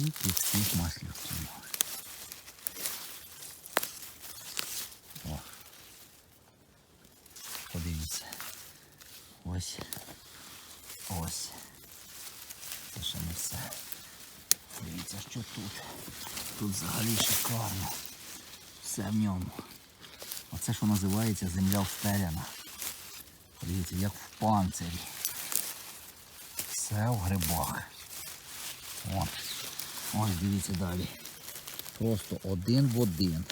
Скільки цих маслюків. О. Подивіться. Ось. Ось. Це ще не все. Дивіться, що тут. Тут взагалі шикарно. Все в ньому. Оце що називається земля встеляна. Подивіться, як в панцирі. Все в грибах. От. Ось дивіться далі. Просто один в один.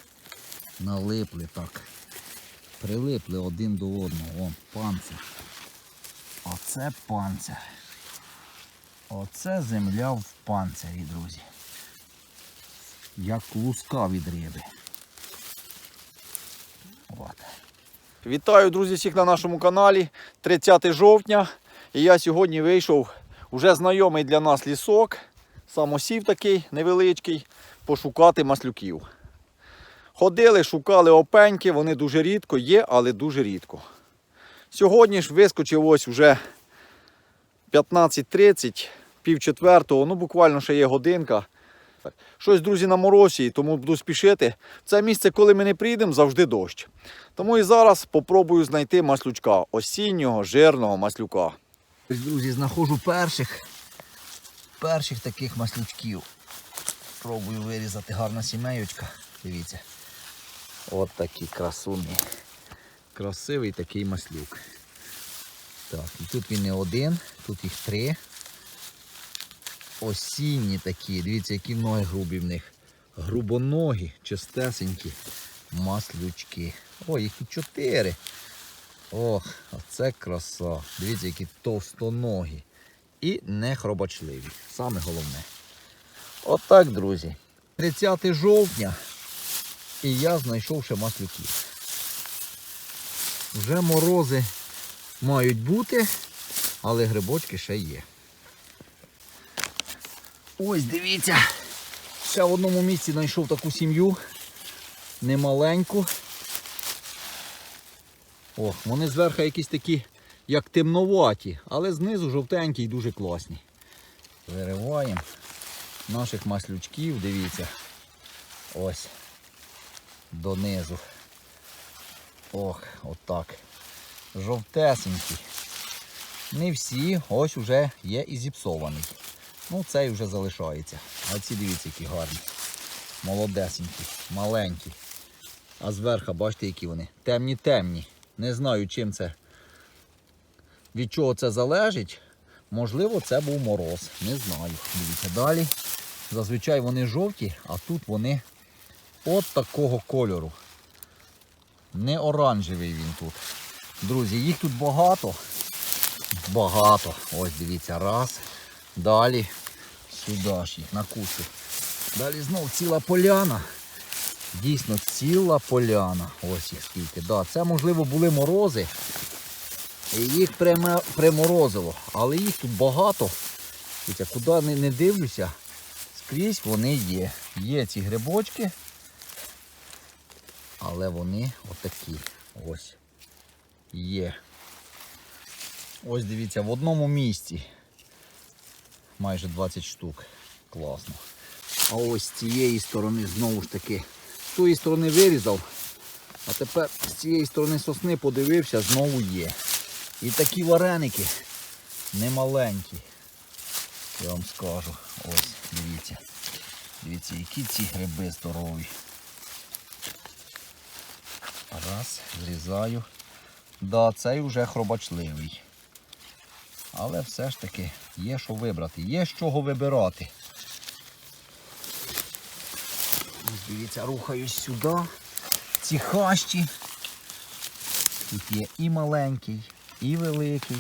Налипли так. Прилипли один до одного. Вон, панцир. Оце панцир. Оце земля в панцирі, друзі. Як луска від риби. От. Вітаю, друзі, всіх на нашому каналі. 30 жовтня. І я сьогодні вийшов уже знайомий для нас лісок. Самосів такий невеличкий, пошукати маслюків. Ходили, шукали опеньки, вони дуже рідко є, але дуже рідко. Сьогодні ж вискочив ось уже 15.30, пів четвертого, ну буквально ще є годинка. Щось, друзі, на морозі, тому буду спішити. Це місце, коли ми не приїдемо, завжди дощ. Тому і зараз попробую знайти маслючка, осіннього, жирного маслюка. Друзі, знаходжу перших, перших таких маслючків. Пробую вирізати гарна сімейочка. Дивіться. От такі красуні. Красивий такий маслюк. Так, і тут він не один, тут їх три. Осінні такі, дивіться, які ноги грубі в них. Грубоногі, чистесенькі маслючки. О, їх тут чотири. Ох, оце краса. Дивіться, які товстоногі. І не хробачливі. Саме головне. Отак, друзі. 30 жовтня. І я знайшов ще маслюків. Вже морози мають бути, але грибочки ще є. Ось дивіться. Ще в одному місці знайшов таку сім'ю. Немаленьку. Ох, вони зверху якісь такі, як темноваті, але знизу жовтенькі і дуже класні. Вириваємо наших маслючків, дивіться. Ось. Донизу. Ох, отак. Жовтесенькі. Не всі, ось уже є і зіпсований. Ну, цей вже залишається. А ці дивіться, які гарні. Молодесенькі, маленькі. А зверху, бачите, які вони. Темні-темні. Не знаю, чим це. Від чого це залежить. Можливо, це був мороз. Не знаю. Дивіться далі. Зазвичай вони жовті, а тут вони от такого кольору. Не оранжевий він тут. Друзі, їх тут багато. Багато. Ось дивіться, раз. Далі сюди ж їх на кучу. Далі знов ціла поляна. Дійсно ціла поляна. Ось їх скільки. Да, це можливо були морози. Їх приморозило. Але їх тут багато. Куди не дивлюся, скрізь вони є. Є ці грибочки. Але вони отакі. Ось. Є. Ось дивіться, в одному місці. Майже 20 штук. Класно. А ось з цієї сторони знову ж таки. З тої сторони вирізав, а тепер з цієї сторони сосни подивився, знову є. І такі вареники немаленькі. Я вам скажу. Ось, дивіться. Дивіться, які ці гриби здорові. Раз, зрізаю. Да, цей вже хробачливий. Але все ж таки є що вибрати, є з чого вибирати. Ось дивіться, рухаюсь сюди. Ці хащі. Тут є і маленький, і великий.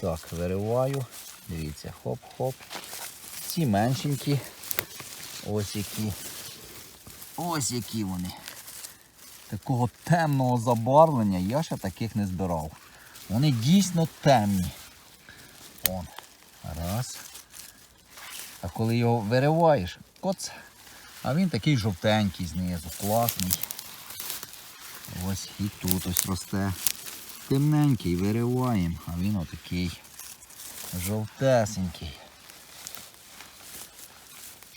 Так, вириваю. Дивіться, хоп-хоп. Ці меншенькі. Ось які. Ось які вони. Такого темного забарвлення я ще таких не збирав. Вони дійсно темні. Он. Раз. А коли його вириваєш, коц. А він такий жовтенький знизу, класний. Ось і тут ось росте. Темненький, вириваємо, а він отакий жовтесенький.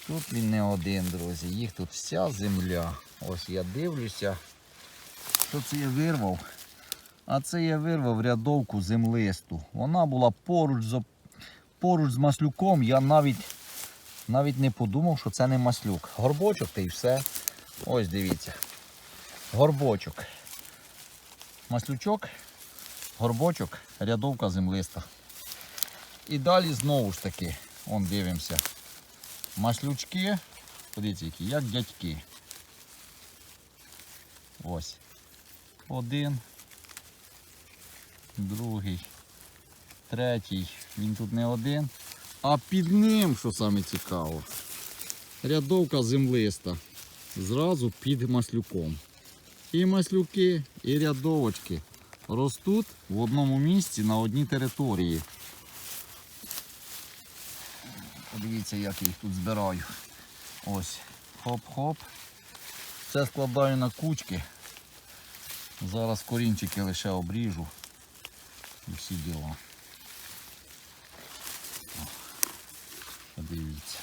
Тут він не один, друзі. Їх тут вся земля. Ось я дивлюся. Що це я вирвав? А це я вирвав рядовку землисту. Вона була поруч з, поруч з маслюком. Я навіть, навіть не подумав, що це не маслюк. Горбочок та й все. Ось дивіться. Горбочок. Маслючок, горбочок, рядовка землиста. І далі знову ж таки, он дивимося. Маслючки, подивіться, які, як дядьки. Ось. Один, другий, третій. Він тут не один. А під ним, що саме цікаво, рядовка землиста. Зразу під маслюком. І маслюки, і рядовочки ростуть в одному місці на одній території. Подивіться, як я їх тут збираю. Ось. Хоп-хоп. Це складаю на кучки. Зараз корінчики лише обріжу. І всі діла. Подивіться.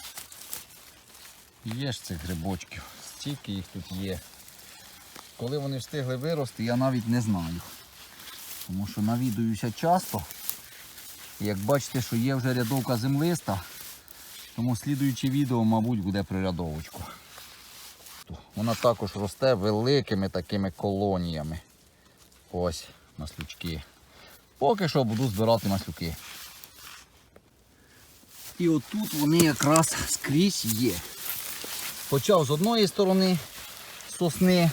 Є ж цих грибочків. Стільки їх тут є. Коли вони встигли вирости, я навіть не знаю. Тому що навідуюся часто. Як бачите, що є вже рядовка землиста, тому слідуюче відео, мабуть, буде про рядовочку. Вона також росте великими такими колоніями. Ось маслючки. Поки що буду збирати маслюки. І отут вони якраз скрізь є. Почав з одної сторони сосни,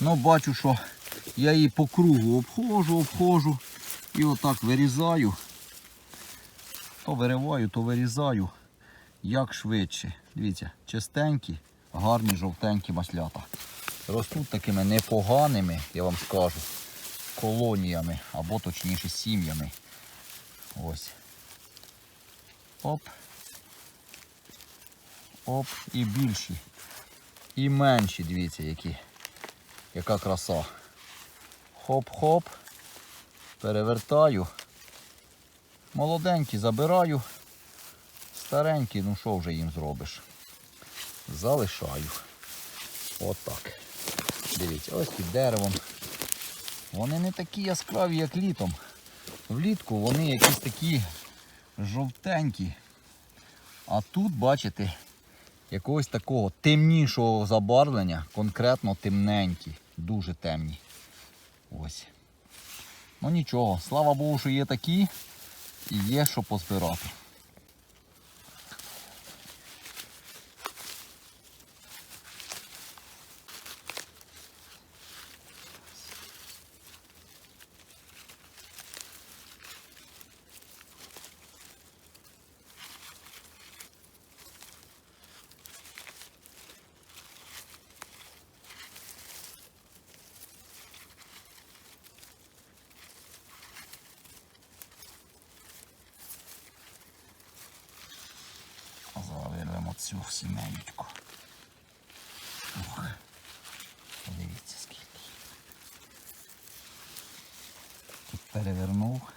але бачу, що я її по кругу обходжу, обходжу і отак вирізаю. То вириваю, то вирізаю як швидше. Дивіться, чистенькі, гарні жовтенькі маслята. Ростуть такими непоганими, я вам скажу, колоніями або точніше сім'ями. Ось. Оп. Оп, і більші. І менші, дивіться, які. Яка краса. Хоп-хоп. Перевертаю. Молоденькі забираю. Старенькі, ну що вже їм зробиш? Залишаю. Отак. Дивіться, ось під деревом. Вони не такі яскраві, як літом. Влітку вони якісь такі жовтенькі. А тут, бачите, якогось такого темнішого забарвлення, конкретно темненькі, дуже темні. Ось. Ну нічого, слава Богу, що є такі і є що позбирати. Цю сімейку. Ох, подивіться скільки. Тут перевернув.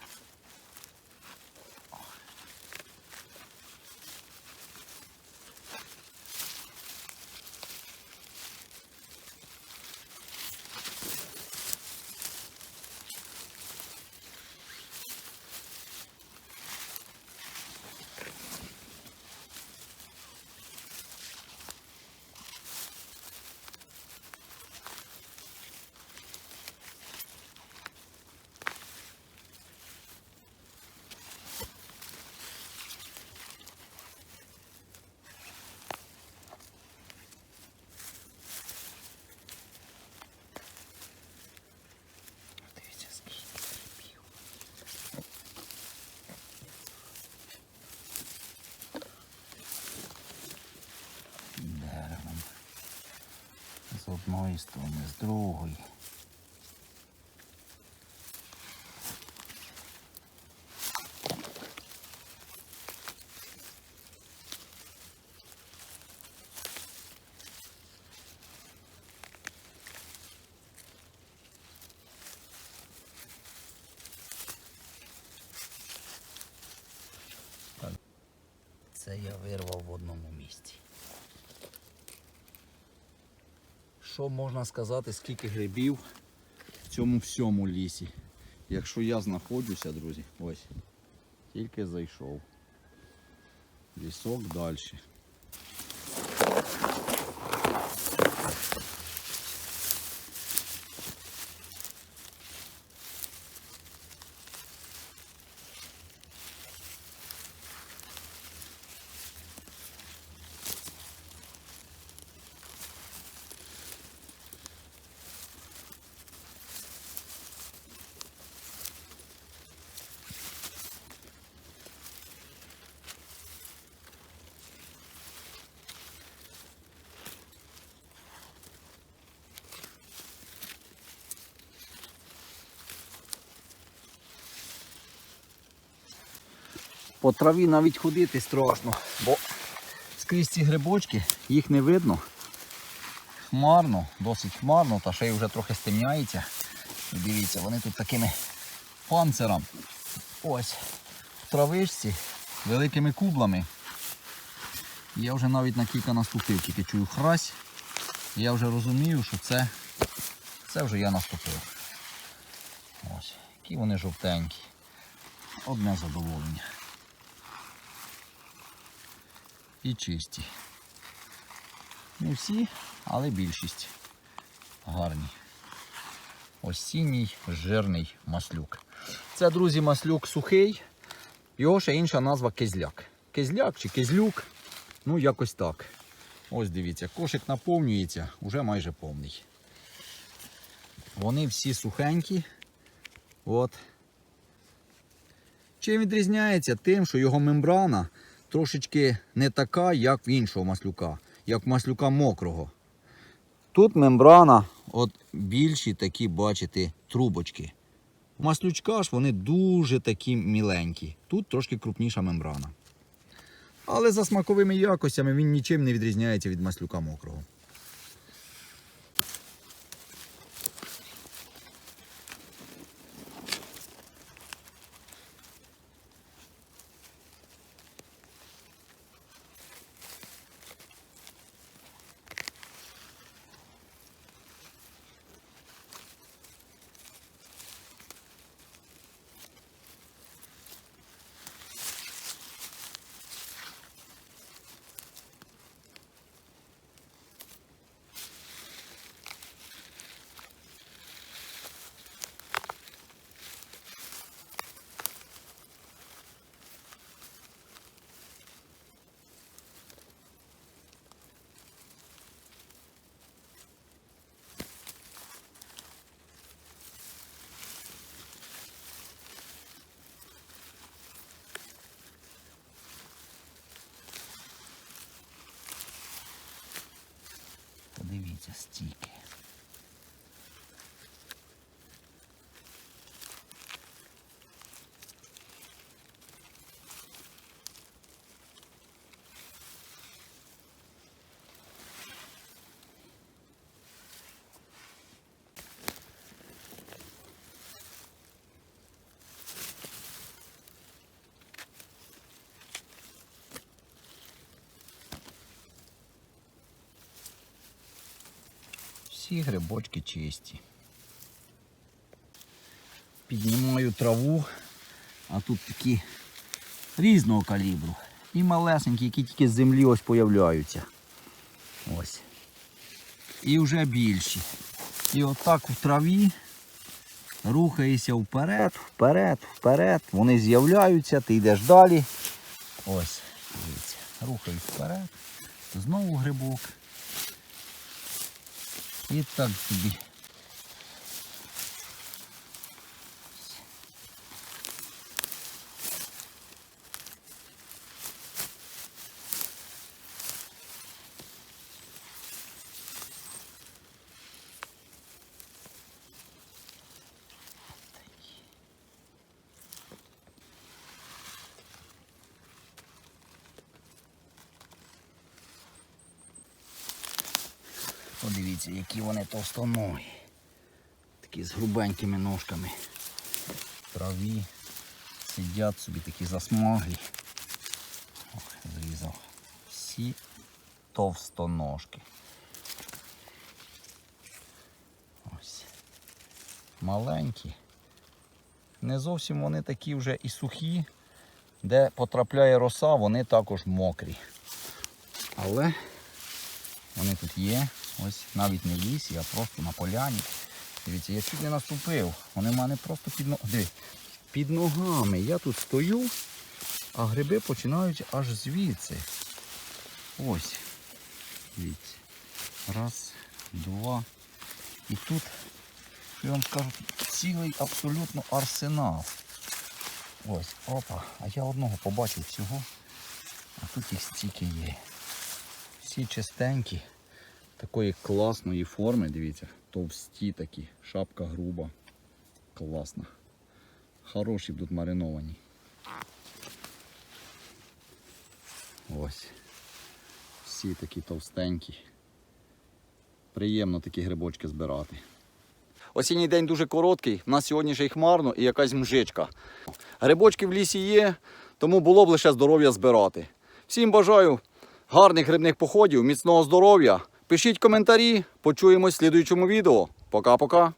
Одної сторони, з другої. Це я вирвав в одному місці. Що можна сказати, скільки грибів в цьому всьому лісі. Якщо я знаходжуся, друзі, ось, тільки зайшов. Лісок далі. По траві навіть ходити страшно, бо скрізь ці грибочки, їх не видно. Хмарно, досить хмарно, та ще й вже трохи стемняється. Дивіться, вони тут такими панциром. Ось в травишці, великими кублами. Я вже навіть на кілька наступив, тільки чую хрась. Я вже розумію, що це, це вже я наступив. Ось, які вони жовтенькі. Одне задоволення. І чисті. Не всі, але більшість гарні. Осінній жирний маслюк. Це, друзі, маслюк сухий. Його ще інша назва кизляк. Кизляк чи кизлюк. Ну, якось так. Ось дивіться, кошик наповнюється, вже майже повний. Вони всі сухенькі. От. Чим відрізняється? Тим, що його мембрана трошечки не така, як в іншого маслюка, як в маслюка мокрого. Тут мембрана, от більші такі, бачите, трубочки. У маслючка ж вони дуже такі міленькі. Тут трошки крупніша мембрана. Але за смаковими якостями він нічим не відрізняється від маслюка мокрого. Подивіться стільки. Всі грибочки чисті. Піднімаю траву, а тут такі різного калібру. І малесенькі, які тільки з землі ось появляються. Ось. І вже більші. І отак в траві рухаєшся вперед, вперед, вперед. Вони з'являються, ти йдеш далі. Ось, дивіться, рухаюсь вперед. Знову грибок. І так собі. Подивіться, які вони товстоногі. Такі з грубенькими ножками. Траві. Сидять собі такі засмаглі. Ох, зрізав. Всі товстоножки. маленькі. Не зовсім вони такі вже і сухі. Де потрапляє роса, вони також мокрі. Але вони тут є. Ось навіть не в лісі, а просто на поляні. Дивіться, я чуть не наступив. Вони в мене просто під, но- Диві, під ногами. Я тут стою, а гриби починають аж звідси. Ось. Дивіться. Раз, два. І тут, я вам скажу, цілий абсолютно арсенал. Ось, опа. А я одного побачив всього. А тут їх стільки є. Всі чистенькі, такої класної форми, дивіться, товсті такі, шапка груба. Класна. Хороші будуть мариновані. Ось. Всі такі товстенькі. Приємно такі грибочки збирати. Осінній день дуже короткий, в нас сьогодні ще й хмарно і якась мжичка. Грибочки в лісі є, тому було б лише здоров'я збирати. Всім бажаю гарних грибних походів, міцного здоров'я. Пишіть коментарі, почуємось в слідуючому відео. Пока-пока.